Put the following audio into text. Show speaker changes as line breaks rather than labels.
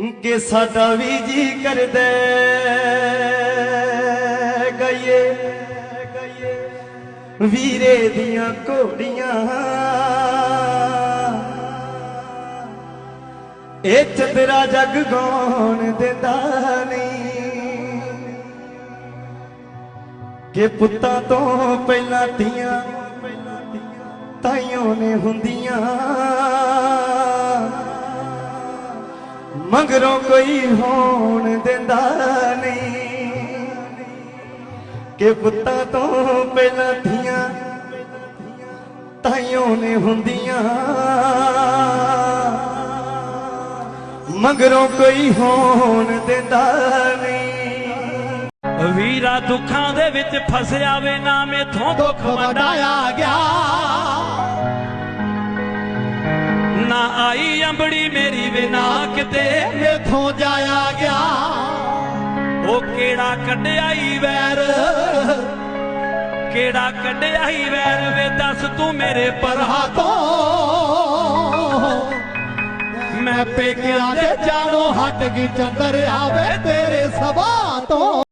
ਕਿ ਸਾਡਾ ਵੀ ਜੀ ਕਰਦਾ ਗਈਏ ਵੀਰੇ ਦੀਆਂ ਘੋੜੀਆਂ। ਇਹ ਤੇਰਾ ਜੱਗ ਗਾਉਣ ਦਿੰਦਾ ਨਹੀਂ। ਕਿ ਪੁੱਤਾਂ ਤੋਂ ਪਹਿਲਾਂ ਧੀਆਂ, ਤਾਈਆਂ ਨੇ ਹੁੰਦੀਆਂ। ਮਗਰੋਂ ਕੋਈ ਹੋਣ ਦਿੰਦਾ ਨਹੀਂ। ਕਿ ਪੁੱਤਾਂ ਤੋਂ ਪਹਿਲਾਂ ਧੀਆਂ ਤਾਈਆਂ ਨੇ ਹੁੰਦੀਆਂ। ਮਗਰੋਂ ਕੋਈ ਹੋਣ ਦਿੰਦਾ ਨਹੀਂ।
ਵੀਰਾ ਦੁੱਖਾਂ ਦੇ ਵਿੱਚ ਫਸਿਆ ਵੇ ਨਾ ਮੇਥੋਂ ਦੁੱਖ ਵੰਡਾਇਆ ਗਿਆ। ਨਾ ਆਈ ਅੰਬੜੀ ਮੇਰੀ ਵੇ ਕਿਤੇ। ਮੇਥੋਂ ਜਾਇਆ ਗਿਆ। ਉਹ ਕਿਹੜਾ ਕੱਢਿਆ ਈ ਵੈਰ? ਕਿਹੜਾ ਕੱਢਿਆ ਈ ਵੈਰ ਵੇ ਦੱਸ ਤੂੰ ਮੇਰੇ ਪਰਹਾ ਤੋਂ ਮੈਂ ਪੇਕਿਆਂ ਦੇ ਜਾਣੋ ਹਟ ਗਈ ਚੰਦਰ ਆਵੇ ਤੇਰੇ ਸਭਾ ਤੋਂ।